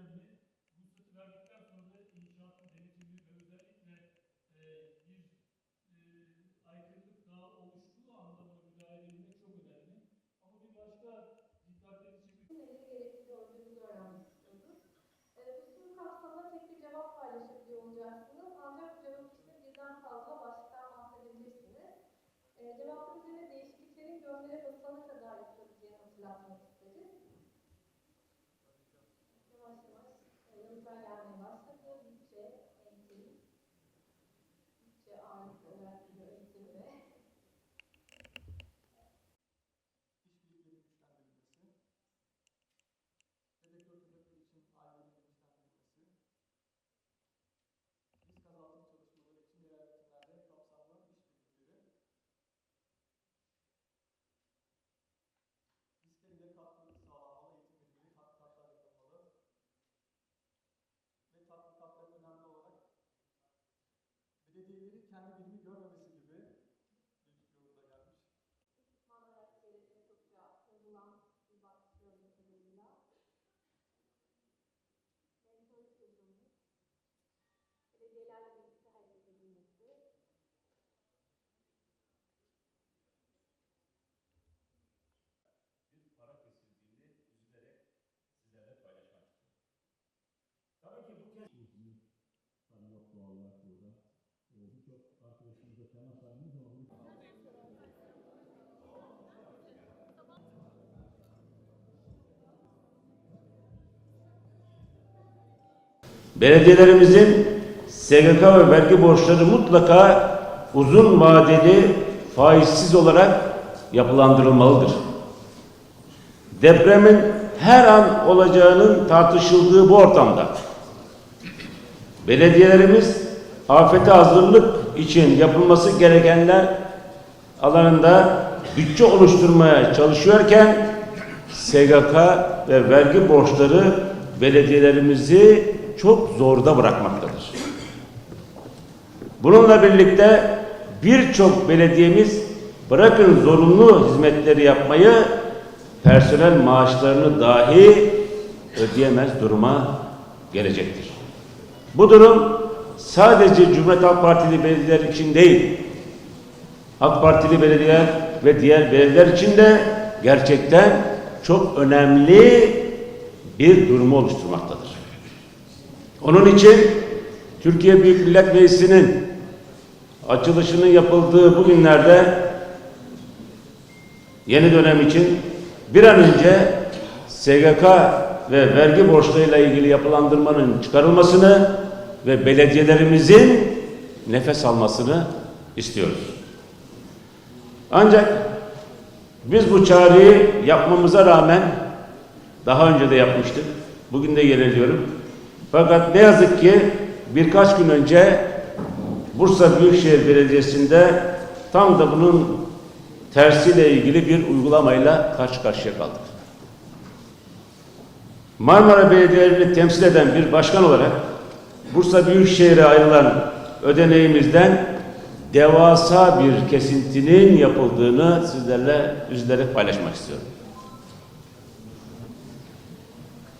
önemli. Bu statü verdikten sonra da inşaatın denetimi ve özellikle e, bir e, aykırılık daha oluştuğu anda buna müdahale edilmek çok önemli. Ama bir başka dikkatleri çekici Nece gerekli gördüğünüzü öğrenmek istiyoruz. Ee, bu sunum kapsamında tek bir cevap paylaşabiliyor olacaksınız. Ancak cevap için birden fazla başlıktan bahsedebilirsiniz. Ee, cevapın üzerine değişikliklerin göndere basılana kadar yapılabileceğini hatırlatmak belediyeleri kendi birimi görmemesi gibi bir yorumda gelmiş. ekipmanlar çevresine çokça bozulan bir bak gördüğüm kadarıyla. Mentor çözümü, belediyelerle birlikte hareket edilmesi, bir para kesildiğini üzülerek sizlerle paylaşmak istiyorum. Tabii ki bu kez Hani yok doğal olarak burada. Birçok arkadaşımızla temas halinde ama bunu Belediyelerimizin SGK ve vergi borçları mutlaka uzun vadeli faizsiz olarak yapılandırılmalıdır. Depremin her an olacağının tartışıldığı bu ortamda belediyelerimiz afete hazırlık için yapılması gerekenler alanında bütçe oluşturmaya çalışıyorken SGK ve vergi borçları belediyelerimizi çok zorda bırakmaktadır. Bununla birlikte birçok belediyemiz bırakın zorunlu hizmetleri yapmayı personel maaşlarını dahi ödeyemez duruma gelecektir. Bu durum sadece Cumhuriyet Halk Partili belediyeler için değil, AK Partili belediyeler ve diğer belediyeler için de gerçekten çok önemli bir durumu oluşturmaktadır. Onun için Türkiye Büyük Millet Meclisi'nin açılışının yapıldığı bu günlerde yeni dönem için bir an önce SGK ve vergi borçlarıyla ilgili yapılandırmanın çıkarılmasını ve belediyelerimizin nefes almasını istiyoruz. Ancak biz bu çağrıyı yapmamıza rağmen daha önce de yapmıştık. Bugün de yeniliyorum. Fakat ne yazık ki birkaç gün önce Bursa Büyükşehir Belediyesi'nde tam da bunun tersiyle ilgili bir uygulamayla karşı karşıya kaldık. Marmara Belediyelerini temsil eden bir başkan olarak Bursa Büyükşehir'e ayrılan ödeneğimizden devasa bir kesintinin yapıldığını sizlerle üzülerek paylaşmak istiyorum.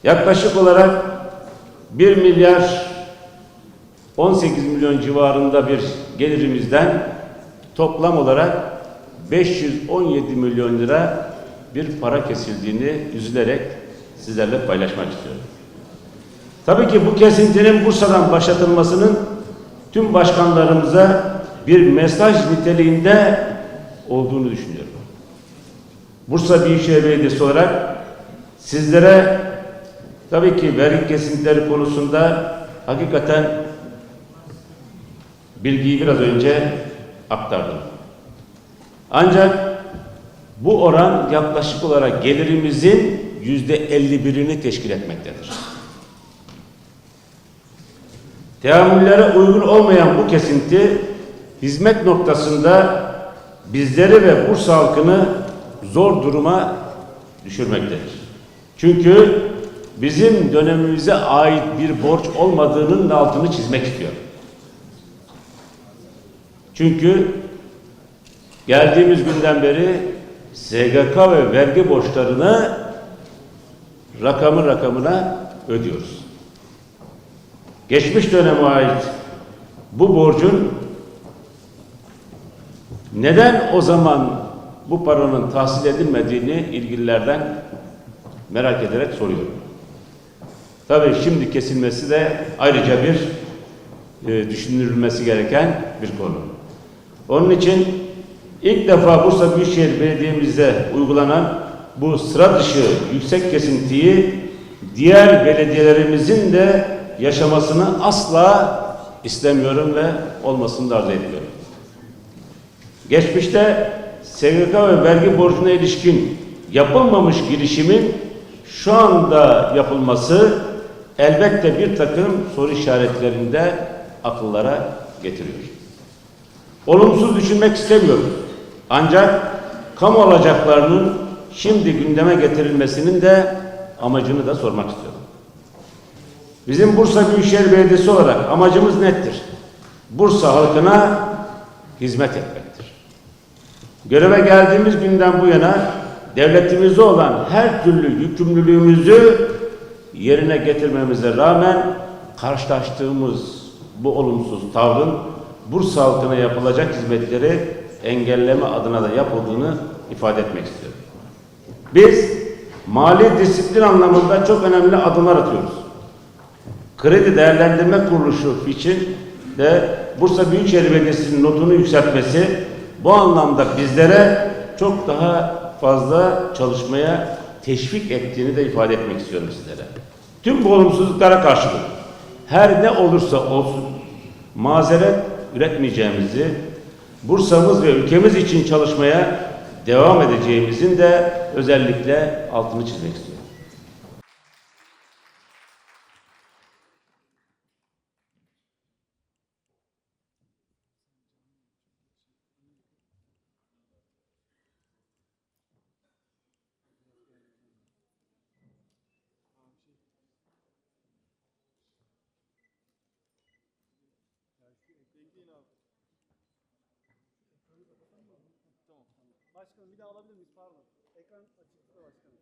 Yaklaşık olarak 1 milyar 18 milyon civarında bir gelirimizden toplam olarak 517 milyon lira bir para kesildiğini üzülerek sizlerle paylaşmak istiyorum. Tabii ki bu kesintinin Bursa'dan başlatılmasının tüm başkanlarımıza bir mesaj niteliğinde olduğunu düşünüyorum. Bursa Büyükşehir Belediyesi olarak sizlere tabii ki vergi kesintileri konusunda hakikaten bilgiyi biraz önce aktardım. Ancak bu oran yaklaşık olarak gelirimizin yüzde 51'ini teşkil etmektedir. Teamüllere uygun olmayan bu kesinti hizmet noktasında bizleri ve Bursa halkını zor duruma düşürmektedir. Çünkü bizim dönemimize ait bir borç olmadığının altını çizmek istiyorum. Çünkü geldiğimiz günden beri SGK ve vergi borçlarını rakamı rakamına ödüyoruz. Geçmiş döneme ait bu borcun neden o zaman bu paranın tahsil edilmediğini ilgililerden merak ederek soruyorum. Tabii şimdi kesilmesi de ayrıca bir e, düşünülmesi gereken bir konu. Onun için ilk defa Bursa Büyükşehir Belediye'mizde uygulanan bu sıra dışı yüksek kesintiyi diğer belediyelerimizin de yaşamasını asla istemiyorum ve olmasını da arzu ediyorum. Geçmişte SGK ve vergi borcuna ilişkin yapılmamış girişimin şu anda yapılması elbette bir takım soru işaretlerinde akıllara getiriyor. Olumsuz düşünmek istemiyorum. Ancak kamu alacaklarının şimdi gündeme getirilmesinin de amacını da sormak istiyorum. Bizim Bursa Büyükşehir Belediyesi olarak amacımız nettir. Bursa halkına hizmet etmektir. Göreve geldiğimiz günden bu yana devletimize olan her türlü yükümlülüğümüzü yerine getirmemize rağmen karşılaştığımız bu olumsuz tavrın Bursa halkına yapılacak hizmetleri engelleme adına da yapıldığını ifade etmek istiyorum. Biz mali disiplin anlamında çok önemli adımlar atıyoruz. Kredi Değerlendirme Kuruluşu için de Bursa Büyükşehir Belediyesi'nin notunu yükseltmesi bu anlamda bizlere çok daha fazla çalışmaya teşvik ettiğini de ifade etmek istiyorum sizlere. Tüm bu olumsuzluklara karşılık her ne olursa olsun mazeret üretmeyeceğimizi, Bursa'mız ve ülkemiz için çalışmaya devam edeceğimizin de özellikle altını çizmek istiyorum. Başkanım bir daha alabilir miyiz? Pardon. Ekran açıktı da başkanım.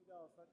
Bir daha alsak.